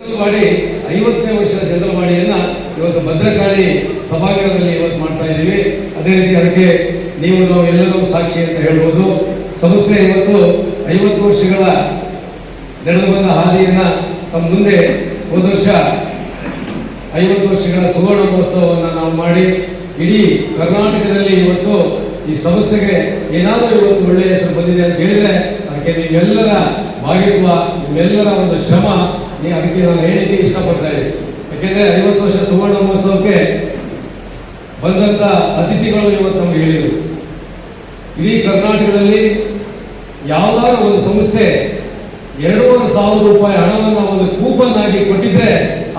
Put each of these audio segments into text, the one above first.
ಮಾಡಿ ಐವತ್ತನೇ ವರ್ಷದ ಜನರಲ್ವಾಡಿಯನ್ನ ಇವತ್ತು ಭದ್ರಕಾಳಿ ಸಭಾಂಗಣದಲ್ಲಿ ಇವತ್ತು ಮಾಡ್ತಾ ಇದ್ದೀವಿ. ಅದೇ ರೀತಿ ಅದಕ್ಕೆ ನೀವು ನಾವು ಎಲ್ಲರೂ ಸಾಕ್ಷಿ ಅಂತ ಹೇಳ್ಬೋದು. ಸಂಸ್ಥೆ ಇವತ್ತು ಐವತ್ತು ವರ್ಷಗಳ ನಡೆದು ಬಂದ ಹಾದಿಯನ್ನ ತಮ್ಮ ಮುಂದೆ ಹೋದ ವರ್ಷ ಐವತ್ತು ವರ್ಷಗಳ ಸುವರ್ಣ ಮಹೋತ್ಸವವನ್ನು ನಾವು ಮಾಡಿ, ಇಡೀ ಕರ್ನಾಟಕದಲ್ಲಿ ಇವತ್ತು ಈ ಸಂಸ್ಥೆಗೆ ಏನಾದರೂ ಇವತ್ತು ಒಳ್ಳೆಯ ಹೆಸರು ಬಂದಿದೆ ಅಂತ ಹೇಳಿದ್ರೆ ಅದಕ್ಕೆ ನೀವೆಲ್ಲರ ಭಾಗಿತ್ವ, ನಿಮ್ಮೆಲ್ಲರ ಒಂದು ಶ್ರಮ ನೀವು ಅದಕ್ಕೆ ನಾನು ಹೇಳಿಕೆ ಇಷ್ಟಪಡ್ತಾ ಇದ್ದೀನಿ. ಯಾಕೆಂದ್ರೆ ಐವತ್ತು ವರ್ಷ ಸುವರ್ಣ ಮಹೋತ್ಸವಕ್ಕೆ ಬಂದಂತ ಅತಿಥಿಗಳು ಇವತ್ತು ನಮ್ಗೆ ಹೇಳಿದರು. ಇಡೀ ಕರ್ನಾಟಕದಲ್ಲಿ ಯಾವ್ದಾದ್ರು ಒಂದು ಸಂಸ್ಥೆ ಎರಡೂವರೆ ಸಾವಿರ ರೂಪಾಯಿ ಹಣವನ್ನು ಒಂದು ಕೂಪನ್ ಆಗಿ ಕೊಟ್ಟಿದ್ರೆ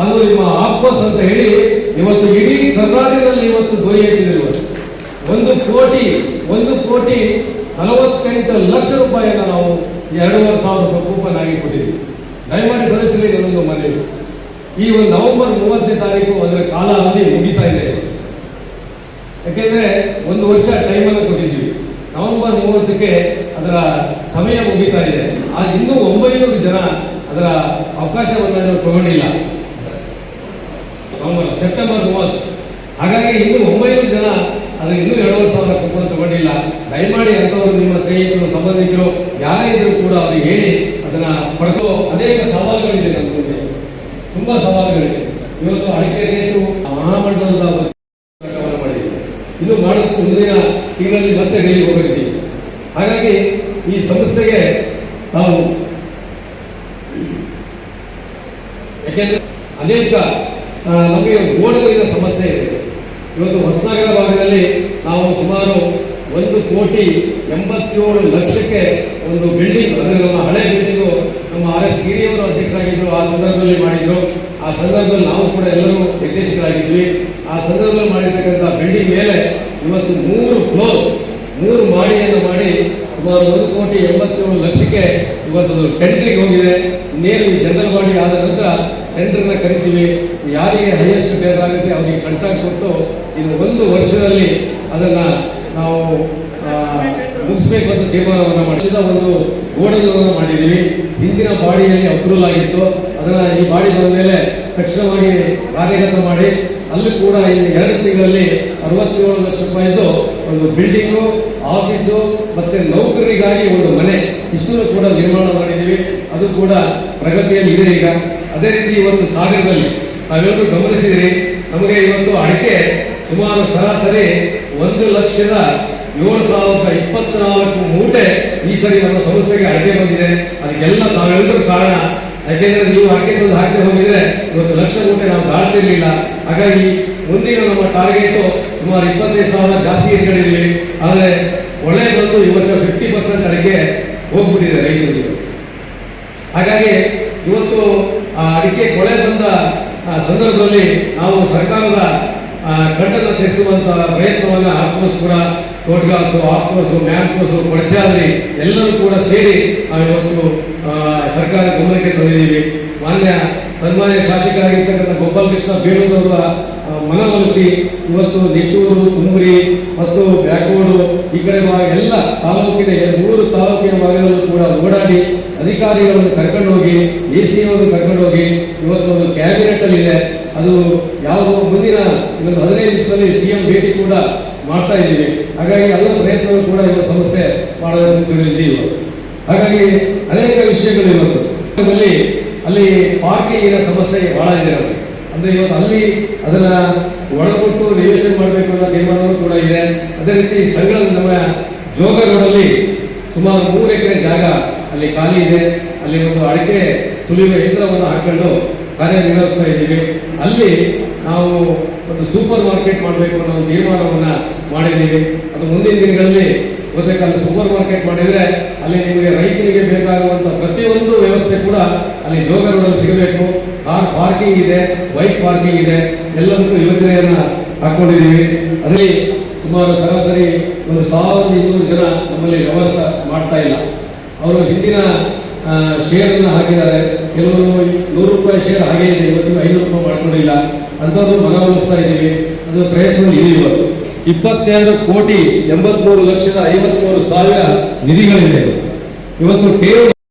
ಅದು ನಿಮ್ಮ ಆಕ್ರೋಸ್ ಅಂತ ಹೇಳಿ ಇವತ್ತು ಇಡೀ ಕರ್ನಾಟಕದಲ್ಲಿ ಇವತ್ತು ಧ್ವನಿ ಒಂದು ಕೋಟಿ ಒಂದು ಕೋಟಿ ನಲವತ್ತೆಂಟು ಲಕ್ಷ ರೂಪಾಯಿಯನ್ನು ನಾವು ಎರಡೂವರೆ ಸಾವಿರ ರೂಪಾಯಿ ಕೂಪನ್ ಆಗಿ ಕೊಟ್ಟಿದ್ದೀವಿ. ದಯಮಾಡಿ ಸದಸ್ಯರಿಗೆ ಒಂದು ಮನವಿ ಈ ಒಂದು ನವೆಂಬರ್ ಮೂವತ್ತನೇ ತಾರೀಕು ಅದರ ಕಾಲ ಅಲ್ಲಿ ಮುಗಿತಾ ಇದೆ. ಯಾಕೆಂದ್ರೆ ಒಂದು ವರ್ಷ ಟೈಮನ್ನು ಕೊಟ್ಟಿದ್ದೀವಿ. ನವೆಂಬರ್ ಮೂವತ್ತಕ್ಕೆ ಅದರ ಸಮಯ ಮುಗಿತಾ ಇದೆ. ಆ ಇನ್ನೂ ಒಂಬೈನೂರು ಜನ ಅದರ ಅವಕಾಶವನ್ನು ತಗೊಂಡಿಲ್ಲ. ನವೆಂಬರ್, ಸೆಪ್ಟೆಂಬರ್ ಮೂವತ್ತು. ಹಾಗಾಗಿ ಇನ್ನೂ ಒಂಬೈನೂರು ಜನ ಅದು ಇನ್ನೂ ಎರಡು ಸಾವಿರ ಕೂಪನ್ ತಗೊಂಡಿಲ್ಲ. ದಯಮಾಡಿ ಅಂಥವ್ರು ನಿಮ್ಮ ಸ್ನೇಹಿತರು, ಸಂಬಂಧಿಕರು, ಯಾರೇ ಇದ್ರೂ ಕೂಡ ಅವ್ರಿಗೆ ಹೇಳಿ ಅದನ್ನ ಪಡೆದು ಅನೇಕ ಸವಾಲುಗಳಿದೆ ನಮ್ಮ ಮುಂದೆ. ತುಂಬಾ ಸವಾಲುಗಳಿದೆ. ಇವತ್ತು ಅಡಿಕೆ ರೇಟು ಮಹಾಮಂಡಲದ ಹೋರಾಟವನ್ನು ಮಾಡಿದ್ದೀವಿ ಇದು ಮಾಡೋದು ಮುಂದಿನ ತಿಂಗಳಲ್ಲಿ ಮತ್ತೆ ಡೆಲ್ಲಿ ಹೋಗಿದ್ದೀವಿ ಹಾಗಾಗಿ ಈ ಸಂಸ್ಥೆಗೆ ನಾವು ಯಾಕೆಂದರೆ ಅನೇಕ ನಮಗೆ ಗೋಡೆಗಳಿನ ಸಮಸ್ಯೆ ಇದೆ. ಇವತ್ತು ಹೊಸನಗರ ಭಾಗದಲ್ಲಿ ಒಂದು ಕೋಟಿ ಎಂಬತ್ತೇಳು ಲಕ್ಷಕ್ಕೆ ಒಂದು ಬಿಲ್ಡಿಂಗ್ ಅಂದರೆ ನಮ್ಮ ಹಳೆ ಬಿಲ್ಡಿಂಗು ನಮ್ಮ ಆರ್ ಎಸ್ ಗಿರಿಯವರು ಅಧ್ಯಕ್ಷರಾಗಿದ್ದರು ಆ ಸಂದರ್ಭದಲ್ಲಿ ಮಾಡಿದ್ರು. ಆ ಸಂದರ್ಭದಲ್ಲಿ ನಾವು ಕೂಡ ಎಲ್ಲರೂ ನಿರ್ದೇಶಕರಾಗಿದ್ವಿ ಆ ಸಂದರ್ಭದಲ್ಲಿ ಮಾಡಿರ್ತಕ್ಕಂಥ ಬಿಲ್ಡಿಂಗ್ ಮೇಲೆ ಇವತ್ತು ಮೂರು ಫ್ಲೋರ್ ಮೂರು ಮಾಡಿಯನ್ನು ಮಾಡಿ ಸುಮಾರು ಒಂದು ಕೋಟಿ ಎಂಬತ್ತೇಳು ಲಕ್ಷಕ್ಕೆ ಇವತ್ತು ಟೆಂಡ್ರಿಗೆ ಹೋಗಿದೆ. ನೇರ ಜನರಲ್ ಬಾಡಿ ಆದ ನಂತರ ಟೆಂಡರ್ನ ಕರಿತೀವಿ. ಯಾರಿಗೆ ಹೈಯೆಸ್ಟ್ ಬೇಕಾಗುತ್ತೆ ಅವರಿಗೆ ಕಾಂಟ್ರಾಕ್ಟ್ ಕೊಟ್ಟು ಇದು ಒಂದು ವರ್ಷದಲ್ಲಿ ಅದನ್ನ ನಾವು ಆ, ಮುಗಿಸ್ಬೇಕು ಅಂತ ತೀರ್ಮಾನವನ್ನು ಮಾಡಿದ ಒಂದು ಗೋಡೆಗಳನ್ನು ಮಾಡಿದ್ದೀವಿ. ಹಿಂದಿನ ಬಾಡಿಯಲ್ಲಿ ಅಪ್ರೂವಲ್ ಆಗಿತ್ತು. ಅದರ ಈ ಬಾಡಿ ಬಂದ ಮೇಲೆ ತಕ್ಷಣವಾಗಿ ಕಾರ್ಯಗತ ಮಾಡಿ ಅಲ್ಲಿ ಕೂಡ ಇಲ್ಲಿ ಎರಡು ತಿಂಗಳಲ್ಲಿ ಅರವತ್ತೇಳು ಲಕ್ಷ ರೂಪಾಯಿದ್ದು ಒಂದು ಬಿಲ್ಡಿಂಗು ಆಫೀಸು ಮತ್ತು ನೌಕರಿಗಾಗಿ ಒಂದು ಮನೆ ಇಷ್ಟನ್ನು ಕೂಡ ನಿರ್ಮಾಣ ಮಾಡಿದ್ದೀವಿ. ಅದು ಕೂಡ ಪ್ರಗತಿಯಲ್ಲಿ ಇದೆ ಈಗ. ಅದೇ ರೀತಿ ಇವತ್ತು ಸಾಗರದಲ್ಲಿ ನಾವೆಲ್ಲರೂ ಗಮನಿಸಿದ್ರಿ ನಮಗೆ ಇವತ್ತು ಅಡಿಕೆ ಸುಮಾರು ಸರಾಸರಿ ಒಂದು ಲಕ್ಷದ ಏಳು ಸಾವಿರದ ಇಪ್ಪತ್ನಾಲ್ಕು ಮೂಟೆ ಈ ಸರಿ ನಮ್ಮ ಸಂಸ್ಥೆಗೆ ಅಡಿಕೆ ಬಂದಿದೆ. ಅದಕ್ಕೆಲ್ಲ ತಾವೆಲ್ಲರೂ ಕಾರಣ. ಯಾಕೆಂದ್ರೆ ನೀವು ಅಡಿಕೆ ತಂದು ಹಾಕಿ ಹೋಗಿದ್ರೆ ಇವತ್ತು ಲಕ್ಷ ಮೂಟೆ ನಾವು ದಾಳ್ತಿರ್ಲಿಲ್ಲ ಹಾಗಾಗಿ ಮುಂದಿನ ನಮ್ಮ ಟಾರ್ಗೆಟ್ ಸುಮಾರು ಇಪ್ಪತ್ತೈದು ಸಾವಿರ ಜಾಸ್ತಿ ಇಟ್ಕೊಂಡಿದ್ದೀವಿ ಆದರೆ ಒಳ್ಳೆಯದೊಂದು ಈ ವರ್ಷ ಫಿಫ್ಟಿ ಪರ್ಸೆಂಟ್ ಅಡಿಕೆ ಹೋಗ್ಬಿಟ್ಟಿದೆ ರೈತರಿಗೆ. ಹಾಗಾಗಿ ಇವತ್ತು ಆ ಅಡಿಕೆ ಕೊಳೆ ಬಂದ ಸಂದರ್ಭದಲ್ಲಿ ನಾವು ಸರ್ಕಾರದ ಕಟ್ಟನ್ನು ತೆಗೆಸುವಂತ ಪ್ರಯತ್ನವನ್ನ ಆತ್ಮಸ್ಪುರ ಕೋಟ್ಗಾಸು ಆತ್ಮಸು ಮ್ಯಾಂಕೋಸು ಕೊಡಚಾದ್ರಿ ಎಲ್ಲರೂ ಕೂಡ ಸೇರಿ ನಾವು ಇವತ್ತು ಸರ್ಕಾರ ಗಮನಕ್ಕೆ ತಂದಿದ್ದೀವಿ. ಮಾನ್ಯ ಸನ್ಮಾನ್ಯ ಶಾಸಕರಾಗಿರ್ತಕ್ಕಂಥ ಗೋಪಾಲ ಕೃಷ್ಣ ಆ, ಮನವೊಲಿಸಿ ಇವತ್ತು ನಿಟ್ಟೂರು ತುಮರಿ ಮತ್ತು ಬ್ಯಾಕೋಡು ಈ ಕಡೆ ಎಲ್ಲ ತಾಲೂಕಿನ ಮೂರು ತಾಲೂಕಿನ ಭಾಗದಲ್ಲೂ ಕೂಡ ಓಡಾಡಿ ಅಧಿಕಾರಿಗಳನ್ನು ಕರ್ಕೊಂಡೋಗಿ ಎ ಸಿ ಅವರು ಕರ್ಕೊಂಡು ಹೋಗಿ ಇವತ್ತು ಒಂದು ಕ್ಯಾಬಿನೆಟ್ ಅಲ್ಲಿ ಇದೆ ಅದು ಯಾವುದೋ ಮುಂದಿನ ಇನ್ನೊಂದು ಹದಿನೈದು ದಿವಸದಲ್ಲಿ ಸಿ ಎಂ ಭೇಟಿ ಕೂಡ ಮಾಡ್ತಾ ಇದ್ದೀವಿ. ಹಾಗಾಗಿ ಎಲ್ಲ ಪ್ರಯತ್ನಗಳು ಕೂಡ ಇವತ್ತು ಸಂಸ್ಥೆ ಮಾಡೋದನ್ನು ತಿಳಿದಿದ್ದೀವಿ ಹಾಗಾಗಿ ಅನೇಕ ವಿಷಯಗಳು ಇವತ್ತು. ಅಲ್ಲಿ ಪಾರ್ಕಿಂಗಿನ ಸಮಸ್ಯೆ ಬಹಳ ಇದೆ ನಮಗೆ. ಅಂದರೆ ಇವತ್ತು ಅಲ್ಲಿ ಅದನ್ನ ಒಳಗೊಟ್ಟು ರಿವೇಷನ್ ಮಾಡಬೇಕು ಅನ್ನೋ ತೀರ್ಮಾನವೂ ಕೂಡ ಇದೆ. ಅದೇ ರೀತಿ ಸಂಗಳ ನಮ್ಮ ಜೋಗ ರೋಡಲ್ಲಿ ಸುಮಾರು ಮೂರು ಎಕರೆ ಜಾಗ ಅಲ್ಲಿ ಖಾಲಿ ಇದೆ. ಅಲ್ಲಿ ಒಂದು ಅಡಿಕೆ ಸುಲಿಯುವ ಯಂತ್ರವನ್ನು ಹಾಕೊಂಡು ಕಾರ್ಯನಿರ್ವಹಿಸ್ತಾ ಇದ್ದೀವಿ. ಅಲ್ಲಿ ನಾವು ಒಂದು ಸೂಪರ್ ಮಾರ್ಕೆಟ್ ಮಾಡಬೇಕು ಅನ್ನೋ ಒಂದು ತೀರ್ಮಾನವನ್ನು ಮಾಡಿದ್ದೀವಿ. ಅದು ಮುಂದಿನ ದಿನಗಳಲ್ಲಿ ಗೊತ್ತೇಕಲ್ಲ ಸೂಪರ್ ಮಾರ್ಕೆಟ್ ಮಾಡಿದ್ರೆ ಅಲ್ಲಿ ನಿಮಗೆ ರೈತರಿಗೆ ಬೇಕಾಗುವಂತ ಪ್ರತಿಯೊಂದು ವ್ಯವಸ್ಥೆ ಕೂಡ ಅಲ್ಲಿ ಜೋಗ ರೋಡಲ್ಲಿ ಸಿಗಬೇಕು. ಕಾರ್ ಪಾರ್ಕಿಂಗ್ ಇದೆ, ಬೈಕ್ ಪಾರ್ಕಿಂಗ್ ಇದೆ. ಎಲ್ಲದಕ್ಕೂ ಯೋಜನೆಯನ್ನ ಹಾಕೊಂಡಿದ್ದೀವಿ. ಅದರಲ್ಲಿ ಸುಮಾರು ಸರಾಸರಿ ಒಂದು ಸಾವಿರದ ಇನ್ನೂರು ಜನ ನಮ್ಮಲ್ಲಿ ವ್ಯವಹಾರ ಮಾಡ್ತಾ ಇಲ್ಲ. ಅವರು ಹಿಂದಿನ ಶೇರ್ ಅನ್ನು ಹಾಕಿದ್ದಾರೆ. ಕೆಲವರು ನೂರು ರೂಪಾಯಿ ಶೇರ್ ಹಾಗೆ ಇದೆ, ಇವತ್ತು ಐನೂರು ರೂಪಾಯಿ ಮಾಡ್ಕೊಂಡಿಲ್ಲ. ಅಂಥದ್ದು ಮನವೊಲಿಸ್ತಾ ಇದ್ದೀವಿ. ಅದರ ಪ್ರಯತ್ನ ಇದೆ ಇವತ್ತು. ಇಪ್ಪತ್ತೆರಡು ಕೋಟಿ ಎಂಬತ್ಮೂರು ಲಕ್ಷದ ಐವತ್ಮೂರು ಸಾವಿರ ನಿಧಿಗಳಿದೆ. ಇವತ್ತು ಠೇವಣಿ